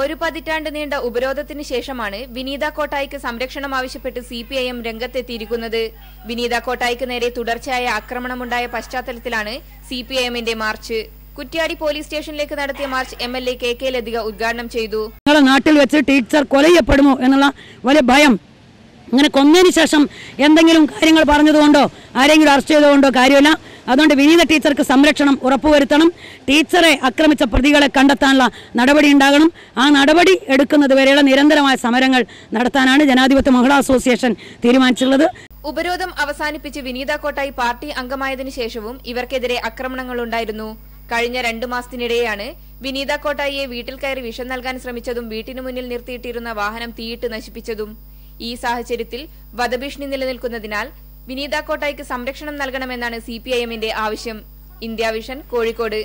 ഒരു പതിറ്റാണ്ട് നീണ്ട ഉപരോധത്തിന് ശേഷമാണ് വിനീത കോട്ടായിക്ക് സംരക്ഷണം ആവശ്യപ്പെട്ട് സി പി ഐ എം രംഗത്തെത്തിയിരിക്കുന്നത്. വിനീത കോട്ടായിക്ക് നേരെ തുടർച്ചയായ ആക്രമണമുണ്ടായ പശ്ചാത്തലത്തിലാണ് സി പി ഐ എമ്മിന്റെ മാർച്ച്. കുറ്റ്യാടി പോലീസ് സ്റ്റേഷനിലേക്ക് നടത്തിയ march M L A K K Lathika ഉദ്ഘാടനം ചെയ്തു. നാട്ടിൽ വെച്ച് ടീച്ചർ കൊലയപ്പെടുമോ എന്നുള്ള വലിയ ഭയം അങ്ങനെ കൊന്നതിന് ശേഷം എന്തെങ്കിലും കാര്യങ്ങൾ പറഞ്ഞതുകൊണ്ടോ ആരെങ്കിലും അറസ്റ്റ് ചെയ്തുകൊണ്ടോ കാര്യമില്ല. അതുകൊണ്ട് വിനീത ടീച്ചർക്ക് സംരക്ഷണം ഉറപ്പുവരുത്തണം. ടീച്ചറെ ആക്രമിച്ച പ്രതികളെ കണ്ടെത്താനുള്ള നടപടി ഉണ്ടാകണം. ആ നടപടി എടുക്കുന്നത് വരെയുള്ള നിരന്തരമായ സമരങ്ങൾ നടത്താനാണ് ജനാധിപത്യ മഹിളാ അസോസിയേഷൻ തീരുമാനിച്ചിട്ടുള്ളത്. ഉപരോധം അവസാനിപ്പിച്ച് വിനീത കോട്ടായി പാർട്ടി അംഗമായതിനു ശേഷവും ഇവർക്കെതിരെ ആക്രമണങ്ങൾ ഉണ്ടായിരുന്നു. കഴിഞ്ഞ രണ്ടു മാസത്തിനിടെയാണ് വിനീത കോട്ടായിയെ വീട്ടിൽ കയറി വിഷം നൽകാൻ ശ്രമിച്ചതും വീട്ടിനു മുന്നിൽ നിർത്തിയിട്ടിരുന്ന വാഹനം തീയിട്ട് നശിപ്പിച്ചതും. ഈ സാഹചര്യത്തിൽ വധഭീഷണി നിലനിൽക്കുന്നതിനാൽ വിനീത കോട്ടായിക്ക് സംരക്ഷണം നൽകണമെന്നാണ് സി ആവശ്യം. India Vision Kozhikode.